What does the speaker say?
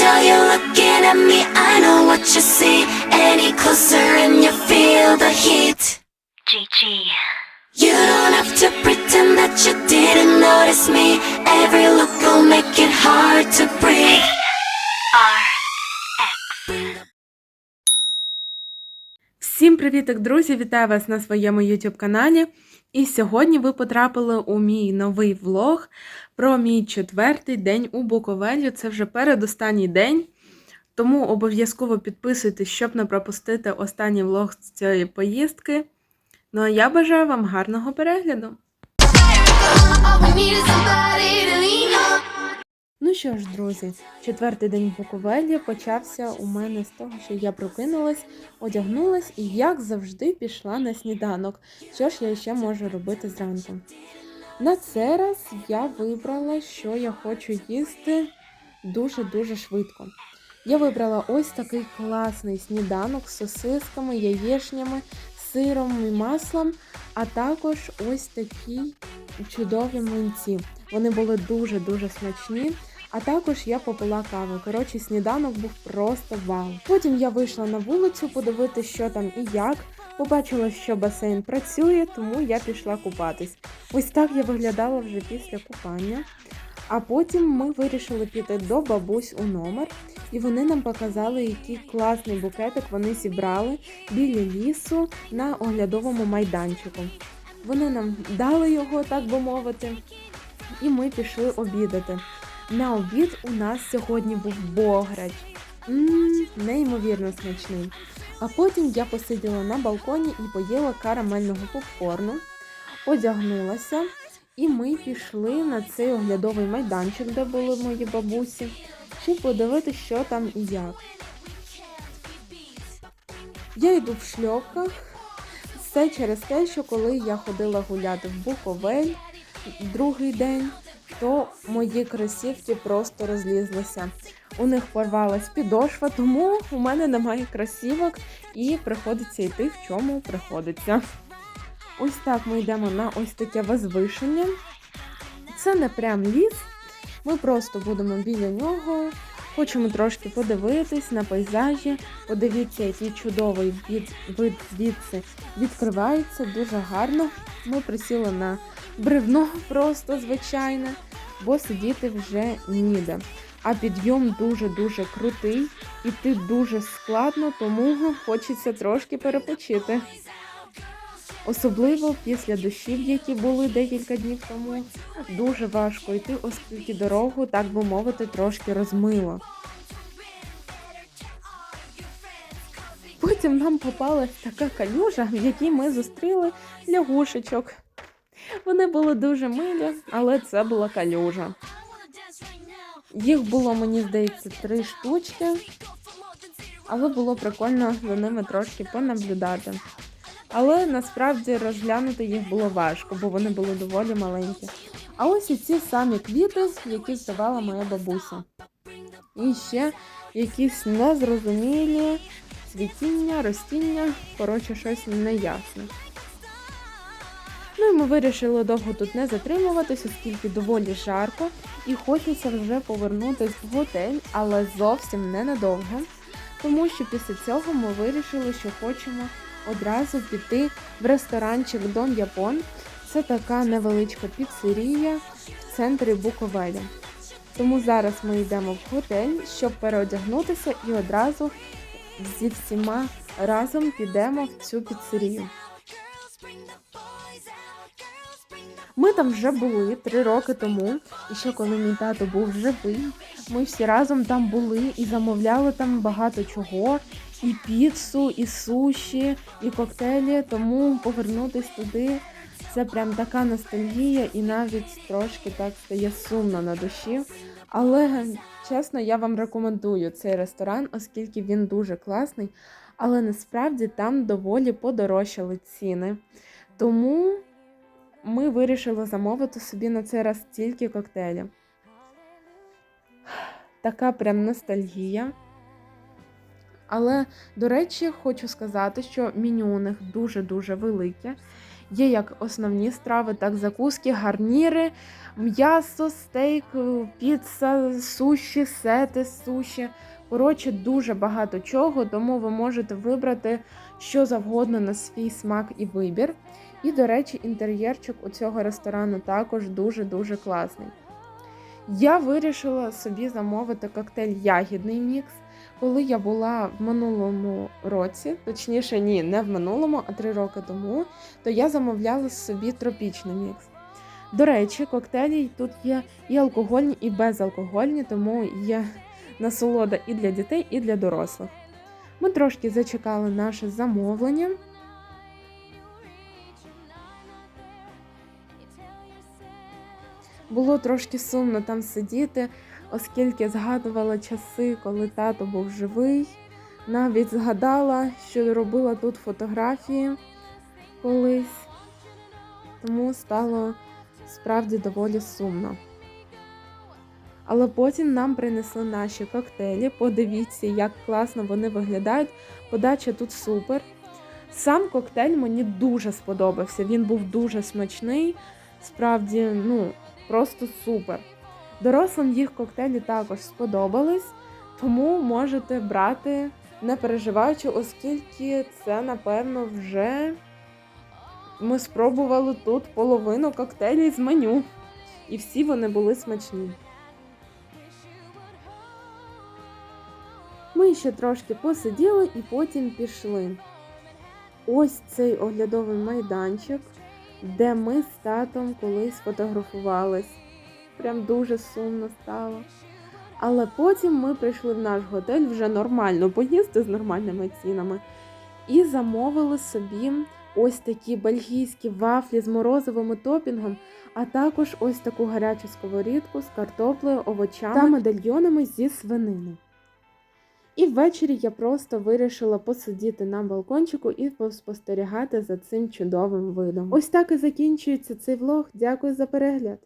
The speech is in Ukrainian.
tell you looking at me, I know what you see. Any closer and you feel the heat. GG. You don't have to pretend that you didn't notice me. Every look will make it hard to breathe. R. Всім привіток, друзі! Вітаю вас на своєму YouTube каналі. І сьогодні ви потрапили у мій новий влог про мій четвертий день у Буковелі. Це вже передостанній день. Тому обов'язково підписуйтесь, щоб не пропустити останній влог з цієї поїздки. Ну а я бажаю вам гарного перегляду. Ну що ж, друзі, четвертий день Буковелі почався у мене з того, що я прокинулась, одягнулась і, як завжди, пішла на сніданок. Що ж я ще можу робити зранку? На цей раз я вибрала, що я хочу їсти дуже-дуже швидко. Я вибрала ось такий класний сніданок з сосисками, яєчнями, сиром і маслом, а також ось такі чудові млинці. Вони були дуже-дуже смачні. А також я попила каву. Коротше, сніданок був просто вау. Потім я вийшла на вулицю подивитися, що там і як. Побачила, що басейн працює, тому я пішла купатись. Ось так я виглядала вже після купання. А потім ми вирішили піти до бабусь у номер, і вони нам показали, який класний букетик вони зібрали біля лісу на оглядовому майданчику. Вони нам дали його, так би мовити, і ми пішли обідати. На обід у нас сьогодні був бограч. Ммм, неймовірно смачний. А потім я посиділа на балконі і поїла карамельного попкорну, одягнулася, і ми пішли на цей оглядовий майданчик, де були мої бабусі, щоб подивитися, що там і як. Я йду в шльопках. Все через те, що коли я ходила гуляти в Буковель другий день, то мої кросівки просто розлізлися. У них порвалась підошва, тому у мене немає кросівок і приходиться йти в чому приходиться. Ось так ми йдемо на ось таке возвишення. Це не прям ліс. Ми просто будемо біля нього. Хочемо трошки подивитись на пейзажі. Подивіться, який чудовий від, вид звідси відкривається, дуже гарно. Ми присіли на бревно просто звичайне, бо сидіти вже ніде. А підйом дуже-дуже крутий, іти дуже складно, тому хочеться трошки перепочити. Особливо після дощів, які були декілька днів тому, дуже важко йти, оскільки дорогу, так би мовити, трошки розмило. Потім нам попалась така калюжа, в якій ми зустріли лягушечок. Вони були дуже милі, але це була калюжа. Їх було, мені здається, три штучки, але було прикольно за ними трошки понаблюдати. Але насправді розглянути їх було важко, бо вони були доволі маленькі. А ось і ці самі квіти, які здавала моя бабуся. І ще якісь незрозумілі цвітіння, ростіння, коротше, щось неясне. Ну і ми вирішили довго тут не затримуватись, оскільки доволі жарко, і хочеться вже повернутися в готель, але зовсім ненадовго. Тому що після цього ми вирішили, що хочемо одразу піти в ресторанчик Дом Япон. Це така невеличка піцерія в центрі Буковеля. Тому зараз ми йдемо в готель, щоб переодягнутися і одразу зі всіма разом підемо в цю піцерію. Ми там вже були три роки тому, і ще коли мій тато був живий, ми всі разом там були і замовляли там багато чого, і піцу, і суші, і коктейлі. Тому повернутись туди це прям така ностальгія, і навіть трошки так стає сумно на душі. Але чесно, я вам рекомендую цей ресторан, оскільки він дуже класний, але насправді там доволі подорожчали ціни. Тому ми вирішили замовити собі на цей раз тільки коктейлі. Така прям ностальгія. Але, до речі, хочу сказати, що меню у них дуже-дуже велике. Є як основні страви, так закуски, гарніри, м'ясо, стейк, піца, суші, сети, суші. Коротше, дуже багато чого, тому ви можете вибрати що завгодно на свій смак і вибір. І, до речі, інтер'єрчик у цього ресторану також дуже-дуже класний. Я вирішила собі замовити коктейль Ягідний мікс. Коли я була в минулому році, точніше, ні, не в минулому, а три роки тому, то я замовляла собі тропічний мікс. До речі, коктейлі тут є і алкогольні, і безалкогольні, тому є насолода і для дітей, і для дорослих. Ми трошки зачекали наше замовлення. Було трошки сумно там сидіти, оскільки згадувала часи, коли тато був живий. Навіть згадала, що робила тут фотографії колись, тому стало справді доволі сумно. Але потім нам принесли наші коктейлі. Подивіться, як класно вони виглядають. Подача тут супер. Сам коктейль мені дуже сподобався. Він був дуже смачний. Справді, ну, просто супер. Дорослим їх коктейлі також сподобались, тому можете брати, не переживаючи, оскільки це, напевно, вже ми спробували тут половину коктейлів з меню. І всі вони були смачні. Ми ще трошки посиділи і потім пішли. Ось цей оглядовий майданчик, де ми з татом колись фотографувались. Прям дуже сумно стало. Але потім ми прийшли в наш готель вже нормально поїсти з нормальними цінами. І замовили собі ось такі бельгійські вафлі з морозовим топінгом, а також ось таку гарячу сковорідку з картоплею, овочами та медальйонами зі свинини. І ввечері я просто вирішила посидіти на балкончику і поспостерігати за цим чудовим видом. Ось так і закінчується цей влог. Дякую за перегляд!